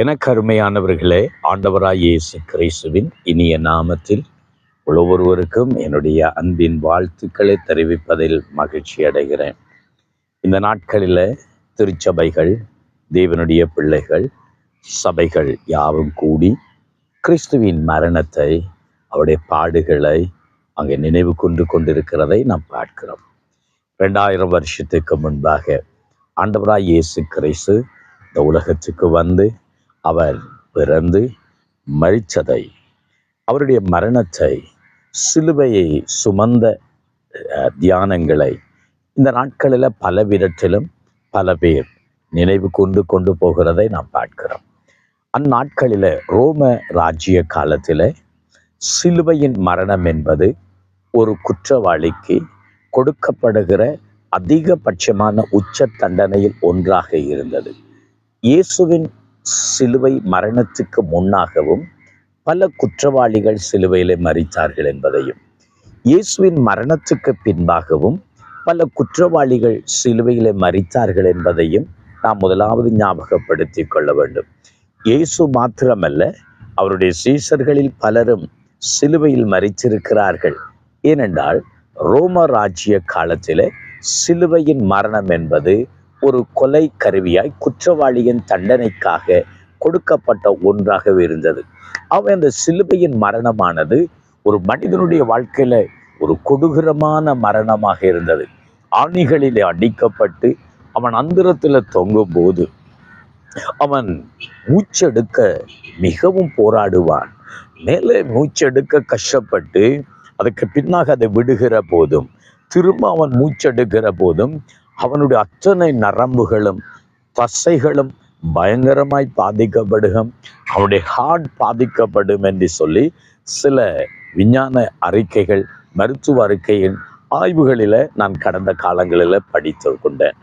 எனக்கு அருமையானவர்களே ஆண்டவராய் இயேசு கிறிஸ்துவின் இனிய நாமத்தில் ஒவ்வொருவருக்கும் என்னுடைய அன்பின் வாழ்த்துக்களை தெரிவிப்பதில் மகிழ்ச்சி அடைகிறேன். இந்த நாட்களில் திருச்சபைகள் தேவனுடைய பிள்ளைகள் சபைகள் யாவும் கூடி கிறிஸ்துவின் மரணத்தை அவருடைய பாடுகளை அங்கே நினைவு கொண்டு கொண்டிருக்கிறதை நாம் பார்க்கிறோம். ரெண்டாயிரம் வருஷத்துக்கு முன்பாக ஆண்டவராய் இயேசு கிறிஸ்து இந்த உலகத்துக்கு வந்து அவர் பிறந்து மறிச்சதை அவருடைய மரணத்தை சிலுவையை சுமந்த அஹ், தியானங்களை இந்த நாட்களில் பல விதத்திலும் பல பேர் நினைவு கொண்டு கொண்டு போகிறதை நாம் பார்க்கிறோம். அந்நாட்களில் ரோம ராஜ்ய காலத்தில் சிலுவையின் மரணம் என்பது ஒரு குற்றவாளிக்கு கொடுக்கப்படுகிற அதிகபட்சமான உச்ச தண்டனையில் ஒன்றாக இருந்தது. இயேசுவின் சிலுவை மரணத்துக்கு முன்னாகவும் பல குற்றவாளிகள் சிலுவையிலே மறித்தார்கள் என்பதையும் இயேசுவின் மரணத்துக்கு பின்பாகவும் பல குற்றவாளிகள் சிலுவையிலே மறித்தார்கள் என்பதையும் நாம் முதலாவது ஞாபகப்படுத்தி கொள்ள வேண்டும். இயேசு மாத்திரமல்ல அவருடைய சீசர்களில் பலரும் சிலுவையில் மறித்திருக்கிறார்கள் ஏனென்றால் ரோம ராஜ்ய காலத்திலே சிலுவையின் மரணம் என்பது ஒரு கொலை கருவியாய் குற்றவாளியின் தண்டனைக்காக கொடுக்கப்பட்ட ஒன்றாகவே இருந்தது. அவன் அந்த சிலுவையின் மரணமானது ஒரு மனிதனுடைய வாழ்க்கையில ஒரு கொடூரமான மரணமாக இருந்தது. ஆணிகளிலே அடிக்கப்பட்டு அவன் அந்தரத்தில் தொங்கும் போது அவன் மூச்செடுக்க மிகவும் போராடுவான். மேலே மூச்செடுக்க கஷ்டப்பட்டு அதுக்கு பின்னாக அதை விடுகிற போதும் திரும்ப அவன் மூச்செடுக்கிற போதும் அவனுடைய அத்தனை நரம்புகளும் தசைகளும் பயங்கரமாய் பாதிக்கப்படுகும். அவனுடைய ஹார்ட் பாதிக்கப்படும் என்று சொல்லி சில விஞ்ஞான அறிக்கைகள் மருத்துவ அறிக்கையின் ஆய்வுகளில் நான் கடந்த காலங்களில் படித்து கொண்டேன்.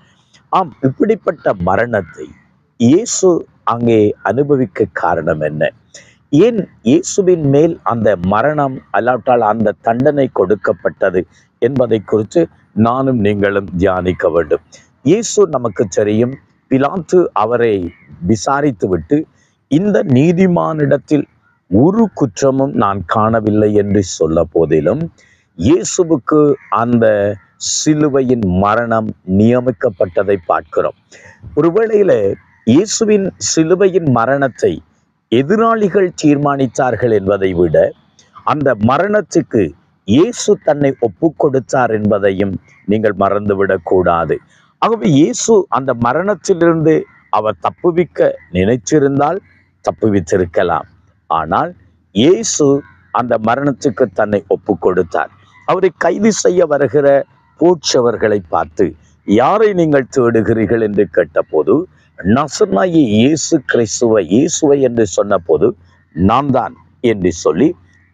ஆம் இப்படிப்பட்ட மரணத்தை இயேசு அங்கே அனுபவிக்க காரணம் என்ன? ஏன் இயேசுவின் மேல் அந்த மரணம் அல்லாட்டால் அந்த தண்டனை கொடுக்கப்பட்டது என்பதை குறித்து நானும் நீங்களும் தியானிக்க வேண்டும். இயேசு நமக்கு தெரியும் பிலாத்து அவரை விசாரித்துவிட்டு இந்த நீதிமானிடத்தில் ஒரு குற்றமும் நான் காணவில்லை என்று சொல்ல போதிலும் இயேசுவுக்கு அந்த சிலுவையின் மரணம் நியமிக்கப்பட்டதை பார்க்கிறோம். ஒருவேளையில இயேசுவின் சிலுவையின் மரணத்தை எதிராளிகள் தீர்மானித்தார்கள் என்பதை விட அந்த மரணத்துக்கு இயேசு தன்னை ஒப்பு கொடுத்தார் என்பதையும் நீங்கள் மறந்துவிடக் கூடாது. ஆகவே இயேசு அந்த மரணத்திலிருந்து அவர் தப்புவிக்க நினைச்சிருந்தால் தப்புவித்திருக்கலாம். ஆனால் இயேசு அந்த மரணத்துக்கு தன்னை ஒப்பு கொடுத்தார் அவரை கைது செய்ய வருகிற போற்றவர்களை பார்த்து யாரை நீங்கள் தேடுகிறீர்கள்? என்று கேட்டபோது நசனாயி இயேசு கிறிஸ்துவை இயேசுவை என்று சொன்னபோது நான் தான் என்று சொல்லி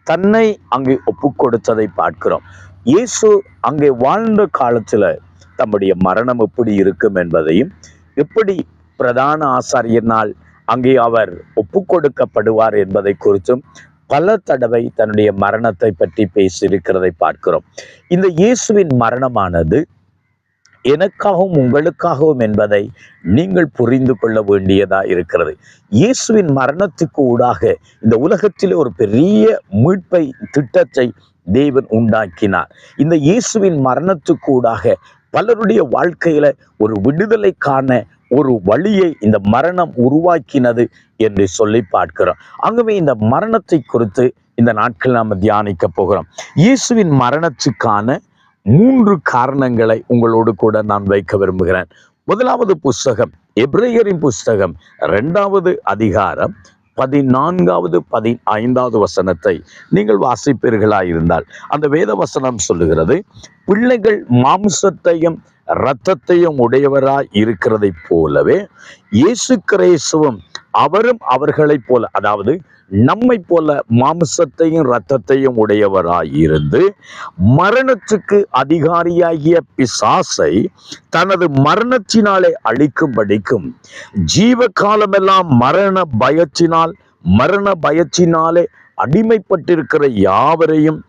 தன்னை அங்கே ஒப்பு கொடுத்ததை பார்க்கிறோம். இயேசு அங்கே வாழ்ந்த காலத்துல தம்முடைய மரணம் எப்படி இருக்கும் என்பதையும் எப்படி பிரதான ஆசாரியனால் அங்கே அவர் ஒப்பு கொடுக்கப்படுவார் என்பதை குறித்தும் பல தடவை தன்னுடைய மரணத்தை பற்றி பேசியிருக்கிறதை பார்க்கிறோம். இந்த இயேசுவின் மரணமானது எனக்காகவும் உங்களுக்காகவும் என்பதை நீங்கள் புரிந்து கொள்ள வேண்டியதா இருக்கிறது. இயேசுவின் மரணத்துக்கு ஊடாக இந்த உலகத்தில் ஒரு பெரிய மீட்பை திட்டத்தை தேவன் உண்டாக்கினார். இந்த இயேசுவின் மரணத்துக்கு ஊடாக பலருடைய வாழ்க்கையில ஒரு விடுதலை காண ஒரு வழியை இந்த மரணம் உருவாக்கினது என்று சொல்லி பார்க்கிறோம். ஆகவே இந்த மரணத்தை குறித்து இந்த நாட்கள் நாம் தியானிக்க போகிறோம். இயேசுவின் மரணத்துக்கான மூன்று காரணங்களை உங்களோடு கூட நான் வைக்க விரும்புகிறேன். முதலாவது புஸ்தகம் எப்ரேயரின் புஸ்தகம் இரண்டாவது அதிகாரம் பதினான்காவது பதினைந்தாவது வசனத்தை நீங்கள் வாசிப்பீர்களாயிருந்தால் அந்த வேத வசனம் சொல்லுகிறது பிள்ளைகள் மாம்சத்தையும் இரத்தத்தையும் உடையவராய் இருக்கிறதைப் போலவே இயேசு கிரேசுவும் அவரும் அவர்களைப் போல அதாவது நம்மை போல மாம்சத்தையும் இரத்தத்தையும் உடையவராயிருந்து மரணத்துக்கு அதிகாரியாகிய பிசாசை தனது மரணத்தினாலே அழிக்கும்படிக்கும் ஜீவ காலமெல்லாம் மரண பயத்தினால் மரண பயத்தினாலே அடிமைப்பட்டிருக்கிற யாவரையும்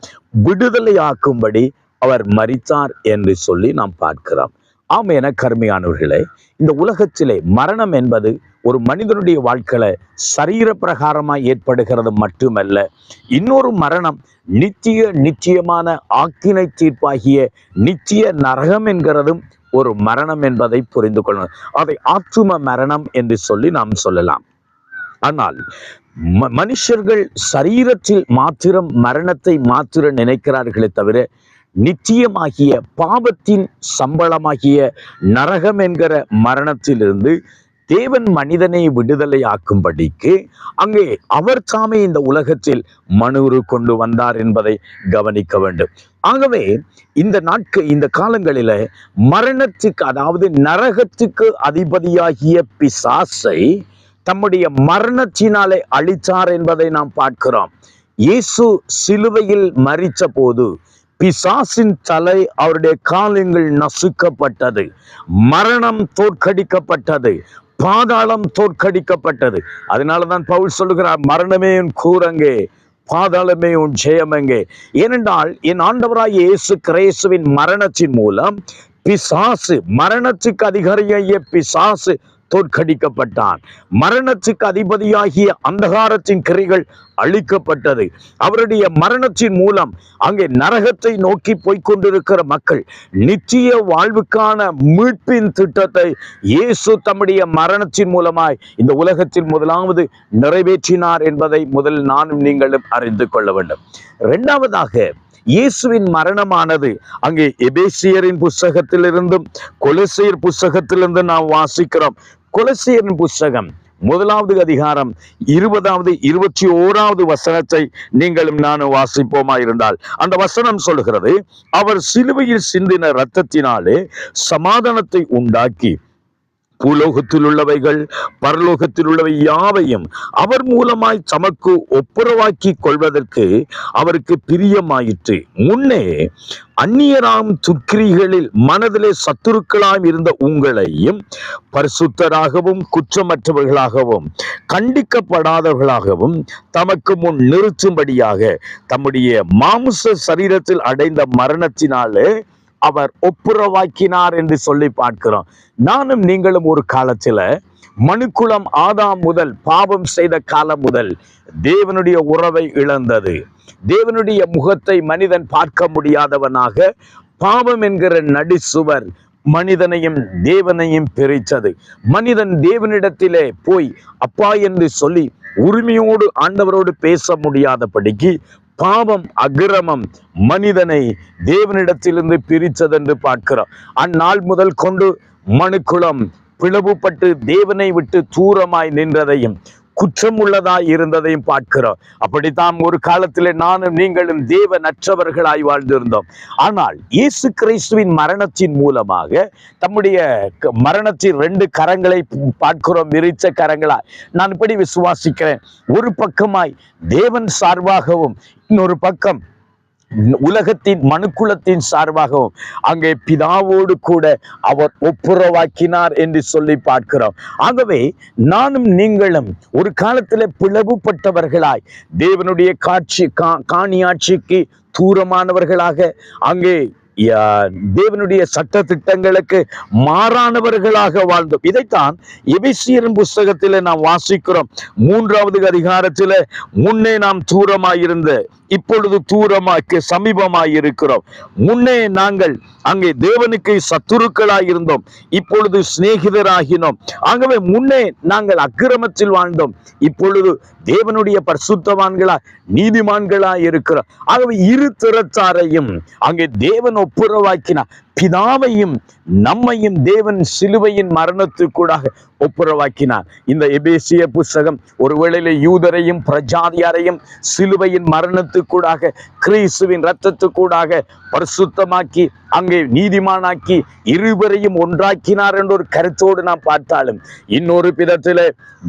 விடுதலையாக்கும்படி அவர் மரித்தார் என்று சொல்லி நாம் பார்க்கிறோம். ஆம் என கருமையானவர்களே இந்த உலகத்திலே மரணம் என்பது ஒரு மனிதனுடைய வாழ்க்கையில சரீர பிரகாரமா ஏற்படுகிறது மட்டுமல்ல இன்னொரு மரணம் நித்திய நிச்சயமான ஆக்கினை தீர்ப்பாகிய நித்திய நரகம் என்கிறதும் ஒரு மரணம் என்பதை புரிந்து கொள்ளணும். அதை ஆத்தும மரணம் என்று சொல்லி நாம் சொல்லலாம். ஆனால் ம- மனுஷர்கள் சரீரத்தில் மாத்திரம் மரணத்தை மாத்திர நினைக்கிறார்களே தவிர நிச்சயமாகிய பாவத்தின் சம்பளமாகிய நரகம் என்கிற மரணத்திலிருந்து தேவன் மனிதனை விடுதலை ஆக்கும்படிக்கு அங்கே அவர் தாமே இந்த உலகத்தில் மனுரு கொண்டு வந்தார் என்பதை கவனிக்க வேண்டும். ஆகவே இந்த நாட்கள் இந்த காலங்களில மரணத்துக்கு அதாவது நரகத்துக்கு அதிபதியாகிய பிசாசை தம்முடைய மரணத்தினாலே அழித்தார் என்பதை நாம் பார்க்கிறோம். இயேசு சிலுவையில் மறித்த போது பிசாசின் தலை அவருடைய காலங்கள் நசுக்கப்பட்டது மரணம் தோற்கடிக்கப்பட்டது பாதாளம் தோற்கடிக்கப்பட்டது. அதனால தான் பவுல் சொல்லுகிறார் மரணமே உன் கூறங்கே பாதாளமே உன் ஜெயமெங்கே. ஏனென்றால் என் ஆண்டவராய் இயேசு கிரேசுவின் மரணத்தின் மூலம் பிசாசு மரணத்துக்கு அதிகாரியாகிய பிசாசு தோற்கடிக்கப்பட்டான். மரணத்துக்கு அதிபதியாகிய அந்தகாரத்தின் கிரிகள் அழிக்கப்பட்டது. அவருடைய மரணத்தின் மூலம் அங்கே நரகத்தை நோக்கி போய்கொண்டிருக்கிற மக்கள் நிச்சய வாழ்வுக்கான மீட்பின் திட்டத்தை இயேசு தம்முடைய மரணத்தின் மூலமாய் இந்த உலகத்தில் முதலாவது நிறைவேற்றினார் என்பதை முதல் நானும் நீங்களும் அறிந்து கொள்ள வேண்டும். இரண்டாவதாக இயேசுவின் மரணமானது அங்கே எபேசியரின் புஸ்தகத்திலிருந்தும் கொலசியர் புஸ்தகத்திலிருந்து நாம் வாசிக்கிறோம். கொலசையரின் புஸ்தகம் முதலாவது அதிகாரம் இருபதாவது இருபத்தி ஓராவது வசனத்தை நீங்களும் நானும் வாசிப்போமா இருந்தால். அந்த வசனம் சொல்கிறது அவர் சிலுவையில் சிந்தின இரத்தத்தினாலே சமாதானத்தை உண்டாக்கி பூலோகத்தில் உள்ளவைகள் பரலோகத்தில் உள்ளவை யாவையும் அவர் மூலமாய் தமக்கு ஒப்புரவாக்கி கொள்வதற்கு அவருக்கு பிரியமாயிற்று. முன்னே அந்நியராம் துக்கிரிகளில் மனதிலே சத்துருக்களாம் இருந்த உங்களையும் பரிசுத்தராகவும் குற்றமற்றவர்களாகவும் கண்டிக்கப்படாதவர்களாகவும் தமக்கு முன் நிறுத்தும்படியாக தம்முடைய மாம்ச சரீரத்தில் அடைந்த மரணத்தினாலே அவர் ஒப்புரவாக்கினார் என்று சொல்லி பார்க்கிறோம். நானும் நீங்களும் ஒரு காலத்துல மனுக்குளம் ஆதாம் முதல் பாவம் செய்த காலம் முதல் தேவனுடைய உறவை இழந்தது. தேவனுடைய முகத்தை மனிதன் பார்க்க முடியாதவனாக பாவம் என்கிற நடிசுவர் மனிதனையும் தேவனையும் பிரித்தது. மனிதன் தேவனிடத்திலே போய் அப்பா என்று சொல்லி உரிமையோடு ஆண்டவரோடு பேச முடியாதபடிக்கு பாவம் அக்கிரமம் மனிதனை தேவனிடத்திலிருந்து பிரித்ததென்று பார்க்கிறோம். அந்நாள் முதல் கொண்டு மனுக்குளம் பிளவுபட்டு தேவனை விட்டு தூரமாய் நின்றதையும் குற்றம் உள்ளதாய் இருந்ததையும் பார்க்கிறோம். அப்படித்தான் ஒரு காலத்தில் நானும் நீங்களும் தேவ நற்றவர்களாய் வாழ்ந்திருந்தோம். ஆனால் இயேசு கிறிஸ்துவின் மரணத்தின் மூலமாக தம்முடைய மரணத்தின் ரெண்டு கரங்களை பார்க்கிறோம் விரிச்ச கரங்களாய் நான் இப்படி விசுவாசிக்கிறேன். ஒரு பக்கமாய் தேவன் சார்பாகவும் இன்னொரு பக்கம் உலகத்தின் மனுக்குலத்தின் சார்பாகவும் அங்கே பிதாவோடு கூட அவர் ஒப்புரவாக்கினார் என்று சொல்லி பார்க்கிறோம். ஆகவே நானும் நீங்களும் ஒரு காலத்தில் பிளவுபட்டவர்களாய் தேவனுடைய காட்சி கா காணியாட்சிக்கு தூரமானவர்களாக அங்கே தேவனுடைய சட்ட திட்டங்களுக்கு மாறானவர்களாக வாழ்ந்தோம். இதைத்தான் எபிசியரின் புஸ்தகத்தில் நாம் வாசிக்கிறோம். மூன்றாவது அதிகாரத்தில் முன்னே நாம் தூரமாயிருந்த இப்பொழுது தூரமாக்கு சமீபமாய் இருக்கிறோம் முன்னே நாங்கள் அங்கே தேவனுக்கு சத்துருக்களாய் இருந்தோம். இப்பொழுது சிநேகிதராகினோம். ஆகவே முன்னே நாங்கள் அக்கிரமத்தில் வாழ்ந்தோம். இப்பொழுது தேவனுடைய பரிசுத்தவான்களா நீதிமான்களா இருக்கிறோம். ஆகவே இரு திறத்தாரையும் அங்கே தேவன் ஒப்புரவாக்கினார். பிதாவையும் நம்மையும் தேவன் சிலுவையின் மரணத்துக்கூடாக ஒப்புரவாக்கினார். இந்த எபேசிய புஸ்தகம் ஒருவேளையில யூதரையும் பிரஜாதியாரையும் சிலுவையின் மரணத்துக்கூடாக கிறிஸ்துவின் ரத்தத்துக்கூடாக பரிசுத்தமாக்கி அங்கே நீதிமானாக்கி இருவரையும் ஒன்றாக்கினார் என்ற ஒரு கருத்தோடு நாம் பார்த்தாலும் இன்னொரு விதத்தில்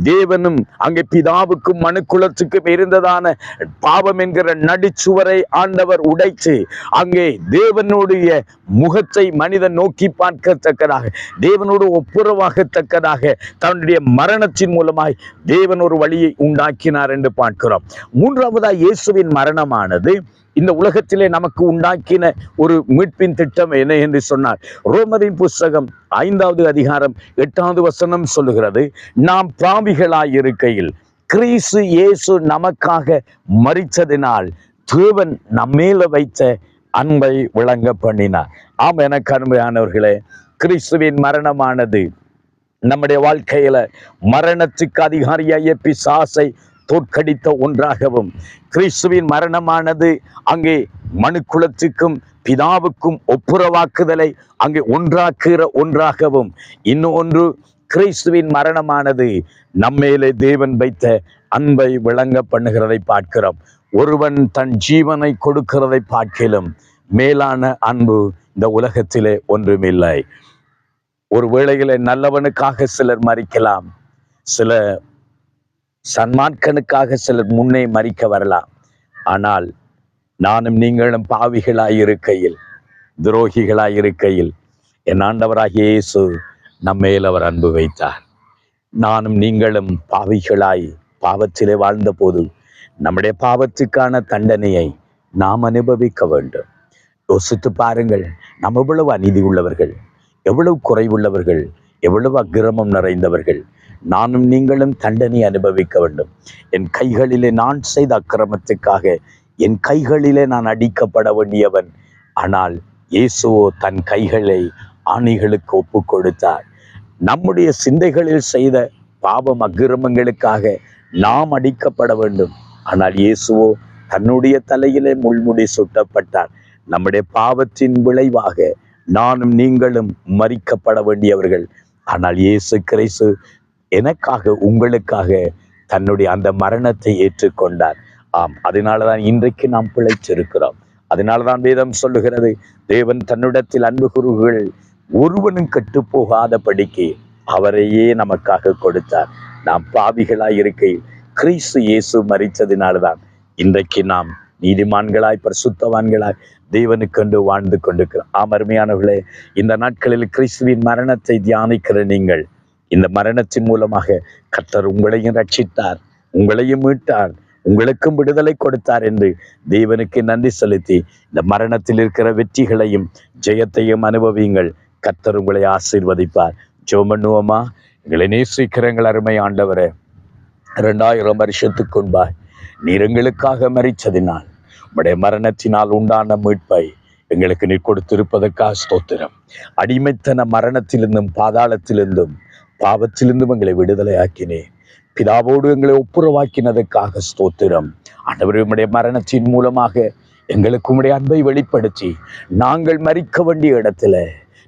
தேவனும் அங்கே பிதாவுக்கும் மனுக்குலத்துக்கும் இருந்ததான பாவம் என்கிற நடிச்சுவரை ஆண்டவர் உடைத்து அங்கே தேவனுடைய முகத்தை மனிதன் நோக்கி பார்க்கத்தக்கதாக தேவனோடு ஒப்புரவாகத்தக்கதாக தன்னுடைய மரணத்தின் மூலமாய் தேவன் ஒரு வழியை உண்டாக்கினார் என்று பார்க்கிறோம். மூன்றாவதா இயேசுவின் மரணமானது இந்த உலகத்திலே நமக்கு உண்டாக்கின ஒரு மீட்பின் திட்டம் என்ன என்று சொன்னார் ரோமரின் புஸ்தகம் ஐந்தாவது அதிகாரம் எட்டாவது வசனம் சொல்லுகிறது நாம் பாவிகளாய் இருக்கையில் கிறிஸ்து இயேசு நமக்காக மறித்ததினால் தேவன் நம்மேல வைத்த அன்பை விளங்க பண்ணினார். ஆம் எனக்கு அன்பையானவர்களே கிறிஸ்துவின் மரணமானது நம்முடைய வாழ்க்கையில மரணத்துக்கு அதிகாரியாய பிசாசை தோற்கடித்த ஒன்றாகவும் கிறிஸ்துவின் மரணமானது அங்கே மனுக்குலத்துக்கும் பிதாவுக்கும் ஒப்புரவாக்குதலை அங்கே ஒன்றாக்குகிற ஒன்றாகவும் இன்னொன்று கிறிஸ்துவின் மரணமானது நம்மேலே தேவன் வைத்த அன்பை விளங்க பண்ணுகிறதை பார்க்கிறோம். ஒருவன் தன் ஜீவனை கொடுக்கிறதை பார்க்கிலும் மேலான அன்பு இந்த உலகத்திலே ஒன்றுமில்லை. ஒரு வேளையிலே நல்லவனுக்காக சிலர் மறிக்கலாம். சில சன்மார்க்கனுக்காக சிலர் முன்னே மறிக்க வரலாம். ஆனால் நானும் நீங்களும் பாவிகளாய் இருக்கையில் துரோகிகளாய் இருக்கையில் என் ஆண்டவராகிய இயேசு நம்மேல் அவர் அன்பு வைத்தார். நானும் நீங்களும் பாவிகளாய் பாவத்திலே வாழ்ந்தபோது நம்முடைய பாவத்துக்கான தண்டனையை நாம் அனுபவிக்க வேண்டும். யோசித்து பாருங்கள் நாம் எவ்வளவு அநீதி உள்ளவர்கள் எவ்வளவு குறைவுள்ளவர்கள் எவ்வளவு அக்கிரமம் நிறைந்தவர்கள் நானும் நீங்களும் தண்டனை அனுபவிக்க வேண்டும். என் கைகளிலே நான் செய்த அக்கிரமத்துக்காக என் கைகளிலே நான் அடிக்கப்பட வேண்டியவன். ஆனால் இயேசுவோ தன் கைகளை ஆணிகளுக்கு ஒப்பு கொடுத்தார். நம்முடைய சிந்தைகளில் செய்த பாவம் அக்கிரமங்களுக்காக நாம் அடிக்கப்பட வேண்டும். ஆனால் இயேசுவோ தன்னுடைய தலையிலே முள்முடி சுட்டப்பட்டார். நம்முடைய பாவத்தின் விளைவாக நானும் நீங்களும் மறிக்கப்பட வேண்டியவர்கள். ஆனால் இயேசு கிறிஸ்து எனக்காக உங்களுக்காக தன்னுடைய அந்த மரணத்தை ஏற்றுக்கொண்டார். ஆம் அதனால தான் இன்றைக்கு நாம் பிழைச்சிருக்கிறோம். அதனால தான் வேதம் சொல்லுகிறது தேவன் தன்னிடத்தில் அன்பு குருகள் ஒருவனும் கெட்டு போகாதபடிக்கு அவரையே நமக்காக கொடுத்தார். நாம் பாவிகளாய் இருக்கையில் கிறிஸ்து இயேசு மறித்ததினால்தான் இன்றைக்கு நாம் நீதிமான்களாய் பரிசுத்தவான்களாய் தேவனுக்கென்று வாழ்ந்து கொண்டிருக்கிறோம். ஆம் அருமையானவர்களே இந்த நாட்களில் கிறிஸ்துவின் மரணத்தை தியானிக்கிற நீங்கள் இந்த மரணத்தின் மூலமாக கர்த்தர் உங்களையும் ரட்சித்தார் உங்களையும் மீட்டார் உங்களுக்கும் விடுதலை கொடுத்தார் என்று தேவனுக்கு நன்றி செலுத்தி இந்த மரணத்தில் இருக்கிற வெற்றிகளையும் ஜெயத்தையும் அனுபவியுங்கள். கர்த்தர் உங்களை ஆசீர்வதிப்பார். ஜோமண்ணுவமா எங்களை நேசிக்கிறங்கள் அருமை ஆண்டவரே இரண்டாயிரம் வருஷத்துக்கு முன்பாய் நீர் எங்களுக்காக மறிச்சதினால் உடைய மரணத்தினால் உண்டான மீட்பை எங்களுக்கு நீர் கொடுத்திருப்பதற்காக ஸ்தோத்திரம். அடிமைத்தன மரணத்திலிருந்தும் பாதாளத்திலிருந்தும் பாவத்திலிருந்தும் எங்களை விடுதலை ஆக்கினேன் பிதாவோடு எங்களை ஒப்புரவாக்கினதுக்காக ஸ்தோத்திரம். ஆண்டவர் மரணத்தின் மூலமாக எங்களுக்கு உடைய அன்பை வெளிப்படுத்தி நாங்கள் மறிக்க வேண்டிய இடத்துல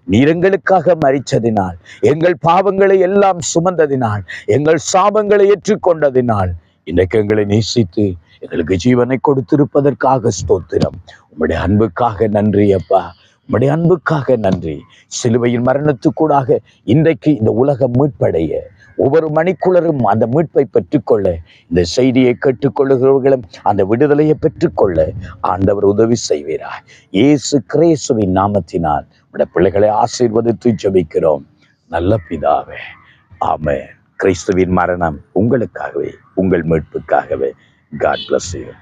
நீரங்களுக்காக மறிச்சதினால் எங்கள் பாவங்களை எல்லாம் சுமந்ததினால் எங்கள் சாபங்களை ஏற்றுக்கொண்டதினால் இன்றைக்கு எங்களை நேசித்து எங்களுக்கு ஜீவனை கொடுத்திருப்பதற்காக ஸ்தோத்திரம். உங்களுடைய அன்புக்காக நன்றி அப்பா. உம்முடைய அன்புக்காக நன்றி. சிலுவையின் மரணத்துக்கூடாக இன்றைக்கு இந்த உலகம் மீட்படைய ஒவ்வொரு மணிக்குளரும் அந்த மீட்பை பெற்றுக்கொள்ள இந்த செய்தியை கேட்டுக்கொள்ளுகிறவர்களும் அந்த விடுதலையை பெற்றுக்கொள்ள ஆண்டவர் உதவி செய்வீரார் இயேசு கிரேசுவின் நாமத்தினால் உடைய பிள்ளைகளை ஆசீர்வதித்து ஜபிக்கிறோம். நல்ல பிதாவே ஆமே கிறிஸ்துவின் மரணம் உங்களுக்காகவே உங்கள் மீட்புக்காகவே. God bless you